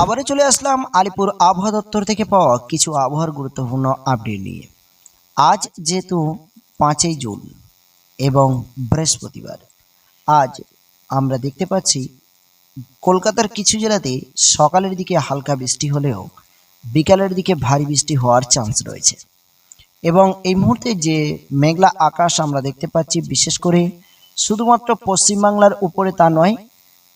আবারও চলে আসলাম আলিপুর আবহাওয়া দপ্তর থেকে পাওয়া কিছু আবহাওয়ার গুরুত্বপূর্ণ আপডেট নিয়ে। আজ যেহেতু পাঁচই জুন এবং বৃহস্পতিবার, আজ আমরা দেখতে পাচ্ছি কলকাতার কিছু জেলাতে সকালের দিকে হালকা বৃষ্টি হলেও বিকালের দিকে ভারী বৃষ্টি হওয়ার চান্স রয়েছে। এবং এই মুহূর্তে যে মেঘলা আকাশ আমরা দেখতে পাচ্ছি, বিশেষ করে শুধুমাত্র পশ্চিমবাংলার উপরে তা নয়,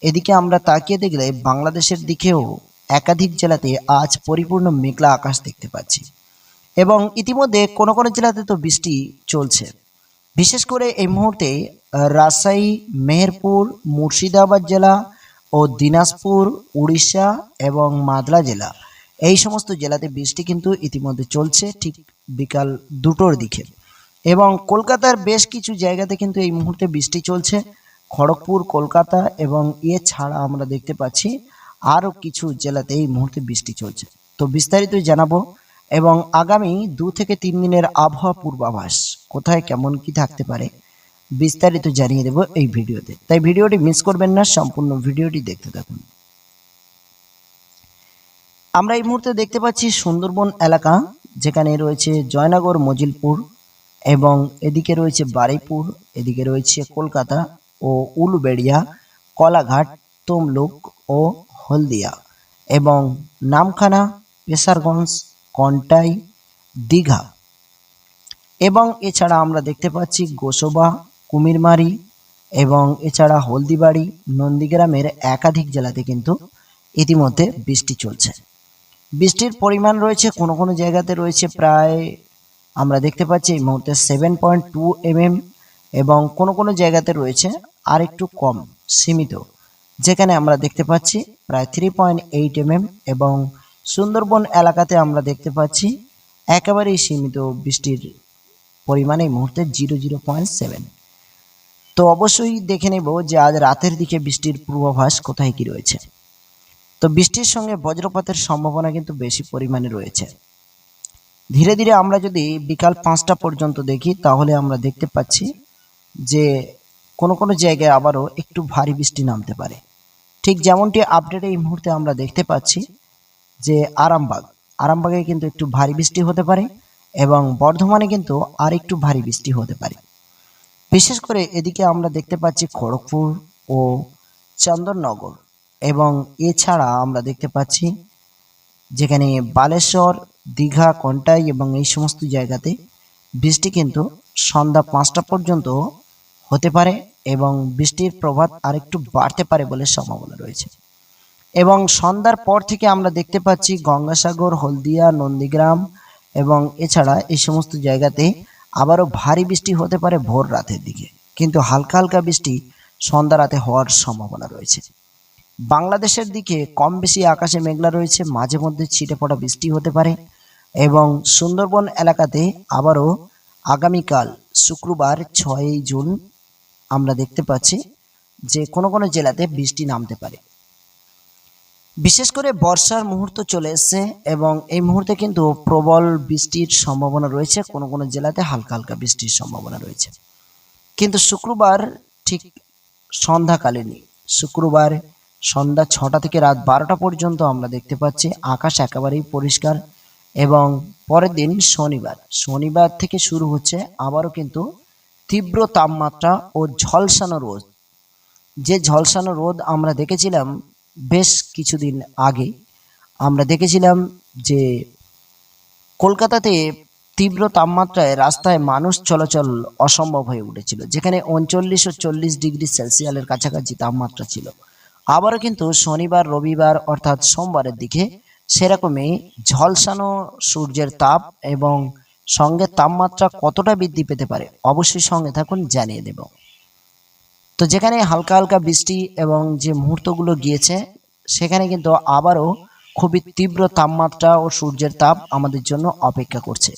এদিকে আমরা তাকিয়ে দেখলে বাংলাদেশের দিকেও একাধিক জেলাতে আজ পরিপূর্ণ মেঘলা আকাশ দেখতে পাচ্ছি। এবং ইতিমধ্যে কোনো কোনো জেলাতে তো বৃষ্টি চলছে। বিশেষ করে এই মুহূর্তে রাজশাহী, মেহেরপুর, মুর্শিদাবাদ জেলা ও দিনাজপুর, উড়িষ্যা এবং মাদলা জেলা, এই সমস্ত জেলাতে বৃষ্টি কিন্তু ইতিমধ্যে চলছে ঠিক বিকাল দুটোর দিকে। এবং কলকাতার বেশ কিছু জায়গাতে কিন্তু এই মুহূর্তে বৃষ্টি চলছে। খড়গপুর, কলকাতা এবং এছাড়া আমরা দেখতে পাচ্ছি আরও কিছু জেলাতে এই মুহূর্তে বৃষ্টি চলছে। তো বিস্তারিত জানাব এবং আগামী দু থেকে তিন দিনের আবহাওয়া পূর্বাভাস কোথায়, কেমন, কি থাকতে পারে, বিস্তারিত জানিয়ে দেব এই ভিডিওতে। তাই ভিডিওটি মিস করবেন না, সম্পূর্ণ ভিডিওটি দেখতে থাকুন। আমরা এই মুহূর্তে দেখতে পাচ্ছি সুন্দরবন এলাকা, যেখানে রয়েছে জয়নগর, মজিলপুর এবং এদিকে রয়েছে বারুইপুর এদিকে রয়েছে কলকাতা ও উলুবেড়িয়া, কলাঘাট, তমলুক ও হলদিয়া এবং নামখানা, পেশারগঞ্জ, কন্টাই, দীঘা। এবং এছাড়া আমরা দেখতে পাচ্ছি গোসবা, কুমিরমারি এবং এছাড়া হলদিবাড়ি, নন্দীগ্রামের একাধিক জেলাতে কিন্তু ইতিমধ্যে বৃষ্টি চলছে। বৃষ্টির পরিমাণ রয়েছে, কোনো কোনো জায়গাতে রয়েছে প্রায়, আমরা দেখতে পাচ্ছি এই মুহূর্তে সেভেন পয়েন্ট টু এম এবং কোনো কোনো জায়গাতে রয়েছে আর একটু কম, সীমিত। যেখানে আমরা দেখতে পাচ্ছি প্রায় থ্রি পয়েন্ট এইট এমএম এবং সুন্দরবন এলাকাতে আমরা দেখতে পাচ্ছি একেবারেই সীমিত বৃষ্টির পরিমাণ এই মুহূর্তে জিরো জিরো পয়েন্ট সেভেন তো অবশ্যই দেখে নেব যে আজ রাতের দিকে বৃষ্টির পূর্বাভাস কোথায় কি রয়েছে। তো বৃষ্টির সঙ্গে বজ্রপাতের সম্ভাবনা কিন্তু বেশি পরিমাণে রয়েছে। ধীরে ধীরে আমরা যদি বিকাল পাঁচটা পর্যন্ত দেখি, তাহলে আমরা দেখতে পাচ্ছি যে কোনো কোনো জায়গায় আবারও একটু ভারী বৃষ্টি নামতে পারে। ঠিক যেমনটি আপডেটে এই মুহূর্তে আমরা দেখতে পাচ্ছি যে আরামবাগ, আরামবাগে কিন্তু একটু ভারী বৃষ্টি হতে পারে এবং বর্ধমানে কিন্তু আর একটু ভারী বৃষ্টি হতে পারে। বিশেষ করে এদিকে আমরা দেখতে পাচ্ছি খড়গপুর ও চন্দননগর এবং এছাড়া আমরা দেখতে পাচ্ছি যেখানে বালেশ্বর, দীঘা, কন্টাই এবং এই সমস্ত জায়গাতে বৃষ্টি কিন্তু সন্ধ্যা পাঁচটা পর্যন্ত হতে পারে এবং বৃষ্টির প্রভাব আরেকটু বাড়তে পারে বলে সম্ভাবনা রয়েছে। এবং সন্ধ্যার পর থেকে আমরা দেখতে পাচ্ছি গঙ্গাসাগর, হলদিয়া, নন্দীগ্রাম এবং এছাড়া এই সমস্ত জায়গাতে আবারও ভারী বৃষ্টি হতে পারে ভোর রাতের দিকে। কিন্তু হালকা হালকা বৃষ্টি সন্ধ্যা রাতে হওয়ার সম্ভাবনা রয়েছে। বাংলাদেশের দিকে কম বেশি আকাশে মেঘলা রয়েছে, মাঝে মধ্যে ছিটে পড়া বৃষ্টি হতে পারে এবং সুন্দরবন এলাকাতে আবারও আগামীকাল শুক্রবার ছয়ই জুন আমরা দেখতে পাচ্ছি যে কোনো কোনো জেলাতে বৃষ্টি নামতে পারে। বিশেষ করে বর্ষার মুহূর্ত চলে এসেছে এবং এই মুহূর্তে কিন্তু প্রবল বৃষ্টির সম্ভাবনা রয়েছে। কোনো কোনো জেলাতে হালকা হালকা বৃষ্টির সম্ভাবনা রয়েছে। কিন্তু শুক্রবার ঠিক সন্ধ্যাকালীনই, শুক্রবার সন্ধ্যা ছটা থেকে রাত বারোটা পর্যন্ত আমরা দেখতে পাচ্ছি আকাশ একেবারেই পরিষ্কার এবং পরের দিন শনিবার। শনিবার থেকে শুরু হচ্ছে, আবারও কিন্তু তীব্র তাপমাত্রা ও ঝলসানো রোদ। যে ঝলসানো রোদ আমরা দেখেছিলাম বেশ কিছুদিন আগে, আমরা দেখেছিলাম যে কলকাতাতে তীব্র তাপমাত্রায় রাস্তায় মানুষ চলাচল অসম্ভব হয়ে উঠেছিল, যেখানে উনচল্লিশ ও চল্লিশ ডিগ্রি সেলসিয়ালের কাছাকাছি তাপমাত্রা ছিল। আবারও কিন্তু শনিবার, রবিবার অর্থাৎ সোমবারের দিকে সেরকমই ঝলসানো সূর্যের তাপ এবং সঙ্গে তাপমাত্রা কতটা বৃদ্ধি পেতে পারে, অবশ্যই সঙ্গে থাকুন জানিয়ে দেব। তো যেখানে হালকা হালকা বৃষ্টি এবং যে মুহূর্তগুলো গিয়েছে, সেখানে কিন্তু আবারও খুবই তীব্র তাপমাত্রা ও সূর্যের তাপ আমাদের জন্য অপেক্ষা করছে।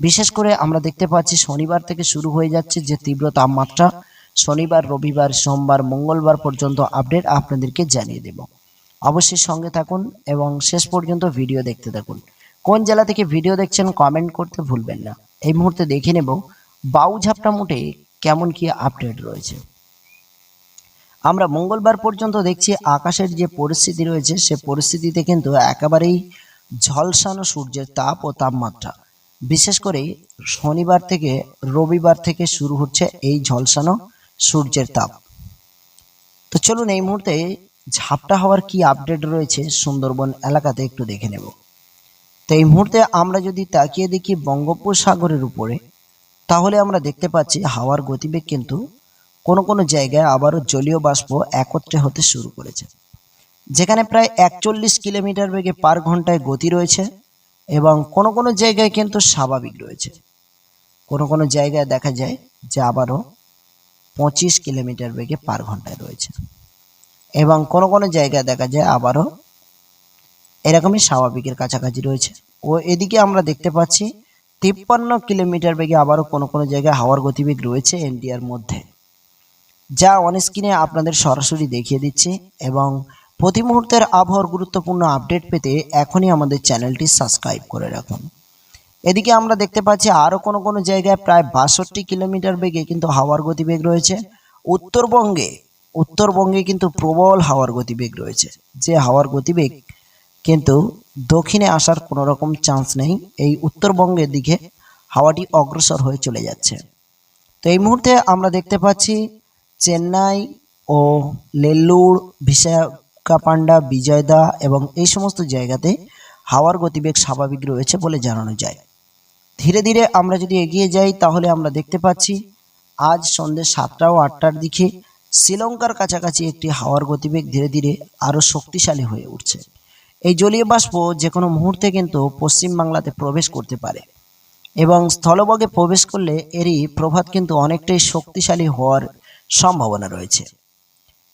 বিশেষ করে আমরা দেখতে পাচ্ছি শনিবার থেকে শুরু হয়ে যাচ্ছে যে তীব্র তাপমাত্রা। শনিবার, রবিবার, সোমবার, মঙ্গলবার পর্যন্ত আপডেট আপনাদেরকে জানিয়ে দেব। অবশ্যই সঙ্গে থাকুন এবং শেষ পর্যন্ত ভিডিও দেখতে থাকুন। কোন জেলা থেকে ভিডিও দেখছেন কমেন্ট করতে ভুলবেন না। এই মুহূর্তে দেখে নেব বাউঝাপটা মুটে কেমন কি আপডেট রয়েছে। আমরা মঙ্গলবার পর্যন্ত দেখছি আকাশের যে পরিস্থিতি রয়েছে, সে পরিস্থিতিতে কিন্তু একেবারেই ঝলসানো সূর্যের তাপ ও তাপমাত্রা। বিশেষ করে শনিবার থেকে রবিবার থেকে শুরু হচ্ছে এই ঝলসানো সূর্যের তাপ। তো চলুন এই মুহূর্তে ঝাপটা হওয়ার কি আপডেট রয়েছে সুন্দরবন এলাকাতে একটু দেখে নেব। তো এই মুহূর্তে আমরা যদি তাকিয়ে দেখি বঙ্গোপসাগরের উপরে, তাহলে আমরা দেখতে পাচ্ছি হাওয়ার গতিবেগ কিন্তু কোনো কোনো জায়গায় আবারও জলীয় বাষ্প একত্রে হতে শুরু করেছে, যেখানে প্রায় একচল্লিশ কিলোমিটার বেগে পার ঘন্টায় গতি রয়েছে এবং কোনো কোনো জায়গায় কিন্তু স্বাভাবিক রয়েছে। কোনো কোনো জায়গায় দেখা যায় যে আবারও পঁচিশ কিলোমিটার বেগে পার ঘন্টায় রয়েছে এবং কোনো কোনো জায়গায় দেখা যায় আবারও এরকমই স্বাভাবিকের কাছাকাছি রয়েছে। ও এদিকে আমরা দেখতে পাচ্ছি তিপ্পান্ন কিলোমিটার বেগে আবারও কোনো কোনো জায়গায় হাওয়ার গতিবেগ রয়েছে এনডিআর মধ্যে। যা অন স্ক্রিনে আপনাদের সরাসরি দেখিয়ে দিচ্ছি এবং প্রতি মুহূর্তের আবহাওয়ার গুরুত্বপূর্ণ আপডেট পেতে এখনই আমাদের চ্যানেলটি সাবস্ক্রাইব করে রাখুন। এদিকে আমরা দেখতে পাচ্ছি আরও কোনো কোনো জায়গায় প্রায় বাষট্টি কিলোমিটার বেগে কিন্তু হাওয়ার গতিবেগ রয়েছে। উত্তরবঙ্গে উত্তরবঙ্গে কিন্তু প্রবল হাওয়ার গতিবেগ রয়েছে। যে হাওয়ার গতিবেগ কিন্তু দক্ষিণে আসার কোনো রকম চান্স নেই। এই উত্তরবঙ্গের দিকে হাওয়াটি অগ্রসর হয়ে চলে যাচ্ছে। তো এই মুহূর্তে আমরা দেখতে পাচ্ছি চেন্নাই ও নেল্লুর, বিশাখাপান্ডা, বিজয়দা এবং এই সমস্ত জায়গাতে হাওয়ার গতিবেগ স্বাভাবিক রয়েছে বলে জানানো যায়। ধীরে ধীরে আমরা যদি এগিয়ে যাই, তাহলে আমরা দেখতে পাচ্ছি আজ সন্ধ্যে সাতটা ও আটটার দিকে শ্রীলঙ্কার কাছাকাছি একটি হাওয়ার গতিবেগ ধীরে ধীরে আরও শক্তিশালী হয়ে উঠছে। এই জলীয় বাষ্প যে কোনো মুহূর্তে কিন্তু পশ্চিম বাংলাতে প্রবেশ করতে পারে এবং স্থলভাগে প্রবেশ করলে এরই প্রভাব কিন্তু অনেকটাই শক্তিশালী হওয়ার সম্ভাবনা রয়েছে।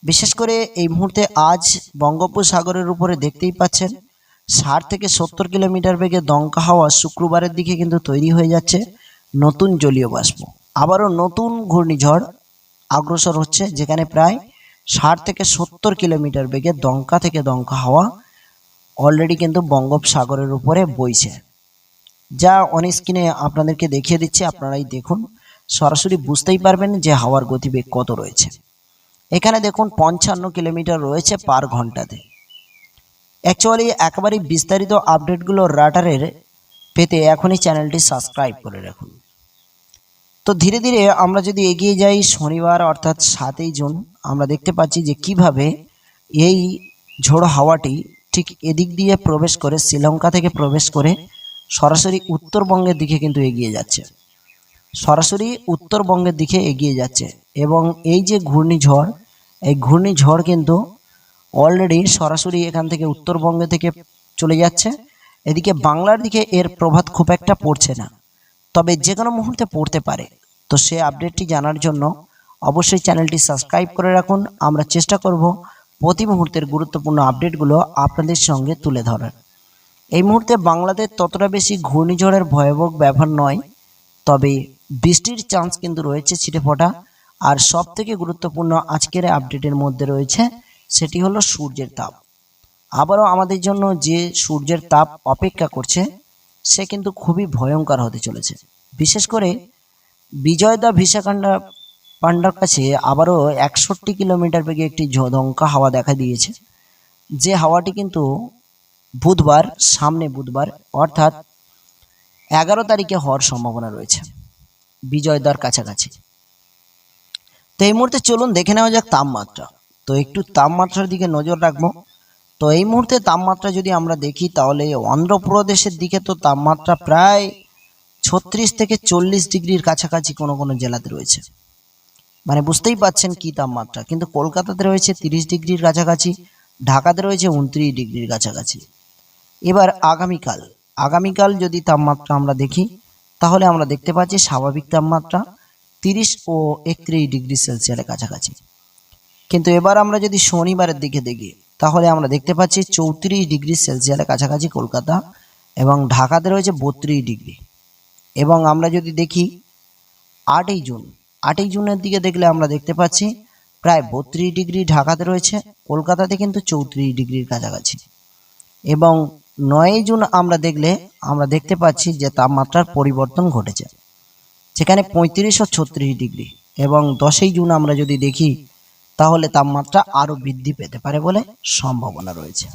বিশেষ করে এই মুহূর্তে আজ বঙ্গোপসাগরের উপরে দেখতেই পাচ্ছেন, ষাট থেকে সত্তর কিলোমিটার বেগে দমকা হাওয়া শুক্রবারের দিকে কিন্তু তৈরি হয়ে যাচ্ছে নতুন জলীয় বাষ্প। আবারও নতুন ঘূর্ণিঝড় অগ্রসর হচ্ছে, যেখানে প্রায় ষাট থেকে সত্তর কিলোমিটার বেগে দমকা থেকে দমকা হাওয়া অলরেডি কিন্তু বঙ্গোপসাগরের উপরে বইছে। যা অন স্ক্রিনে আপনাদেরকে দেখিয়ে দিচ্ছি, আপনারাই দেখুন। সরাসরি বুঝতেই পারবেন যে হাওয়ার গতিবেগ কত রয়েছে। এখানে দেখুন, পঞ্চান্ন কিলোমিটার রয়েছে পার ঘন্টাতে। অ্যাকচুয়ালি একেবারেই বিস্তারিত আপডেটগুলো রাটারের পেতে এখনই চ্যানেলটি সাবস্ক্রাইব করে রাখুন। তো ধীরে ধীরে আমরা যদি এগিয়ে যাই, শনিবার অর্থাৎ সাতই জুন, আমরা দেখতে পাচ্ছি যে কীভাবে এই ঝোড়ো হাওয়াটি ঠিক এদিক দিয়ে প্রবেশ করে শ্রীলঙ্কা থেকে প্রবেশ করে সরাসরি উত্তরবঙ্গের দিকে কিন্তু এগিয়ে যাচ্ছে। সরাসরি উত্তরবঙ্গের দিকে এগিয়ে যাচ্ছে এবং এই যে ঘূর্ণিঝড়, এই ঘূর্ণিঝড় কিন্তু অলরেডি সরাসরি এখান থেকে উত্তরবঙ্গে থেকে চলে যাচ্ছে। এদিকে বাংলার দিকে এর প্রভাব খুব একটা পড়ছে না, তবে যে কোনো মুহূর্তে পড়তে পারে। তো সে আপডেটটি জানার জন্য অবশ্যই চ্যানেলটি সাবস্ক্রাইব করে রাখুন। আমরা চেষ্টা করব প্রতি মুহূর্তের গুরুত্বপূর্ণ আপডেটগুলো আপনাদের সঙ্গে তুলে ধরার। এই মুহূর্তে বাংলাদেশ ততটা বেশি ঘূর্ণিঝড়ের ভয়াবহ ব্যবহার নয়, তবে বৃষ্টির চান্স কিন্তু রয়েছে ছিটেফোঁটা আর সব থেকে গুরুত্বপূর্ণ আজকের আপডেটের মধ্যে রয়েছে সেটি হলো সূর্যের তাপ। আবারও আমাদের জন্য যে সূর্যের তাপ অপেক্ষা করছে, সে কিন্তু খুবই ভয়ঙ্কর হতে চলেছে। বিশেষ করে বিজয়দা ভিসাকান্ডা পান্ডার কাছে আবারও একষট্টি কিলোমিটার বেগে একটি ঝদঙ্কা হাওয়া দেখা দিয়েছে। যে হাওয়াটি কিন্তু বুধবার, সামনে বুধবার, অর্থাৎ এগারো তারিখে হওয়ার সম্ভাবনা রয়েছে। বিজয়দার কাছাকাছি। তো এই মুহূর্তে চলুন দেখে নেওয়া যাক তাপমাত্রা। তো একটু তাপমাত্রার দিকে নজর রাখব। তো এই মুহূর্তে তাপমাত্রা যদি আমরা দেখি, তাহলে অন্ধ্রপ্রদেশের দিকে তো তাপমাত্রা প্রায় ছত্রিশ থেকে চল্লিশ ডিগ্রির কাছাকাছি কোনো কোনো জেলাতে রয়েছে। মানে বুঝতেই পাচ্ছেন কি তাপমাত্রা। কিন্তু কলকাতাতে রয়েছে তিরিশ ডিগ্রির কাছাকাছি, ঢাকাতে রয়েছে উনত্রিশ ডিগ্রির কাছাকাছি। এবার আগামীকাল আগামীকাল যদি তাপমাত্রা আমরা দেখি, তাহলে আমরা দেখতে পাচ্ছি স্বাভাবিক তাপমাত্রা তিরিশ ও একত্রিশ ডিগ্রি সেলসিয়াসের কাছাকাছি। কিন্তু এবার আমরা যদি শনিবারের দিকে দেখি, তাহলে আমরা দেখতে পাচ্ছি চৌত্রিশ ডিগ্রি সেলসিয়াসের কাছাকাছি কলকাতা এবং ঢাকাতে রয়েছে বত্রিশ ডিগ্রি। এবং আমরা যদি দেখি আটই জুন আটই জুনের দিকে দেখলে আমরা দেখতে পাচ্ছি প্রায় বত্রিশ ডিগ্রি ঢাকাতে রয়েছে, কলকাতাতে কিন্তু চৌত্রিশ ডিগ্রির কাছাকাছি। এবং নয়ই জুন আমরা দেখলে, আমরা দেখতে পাচ্ছি যে তাপমাত্রার পরিবর্তন ঘটেছে। যেখানে পঁয়ত্রিশ ও ছত্রিশ ডিগ্রি এবং দশই জুন আমরা যদি দেখি, তাহলে তাপমাত্রা আরও বৃদ্ধি পেতে পারে বলে সম্ভাবনা রয়েছে।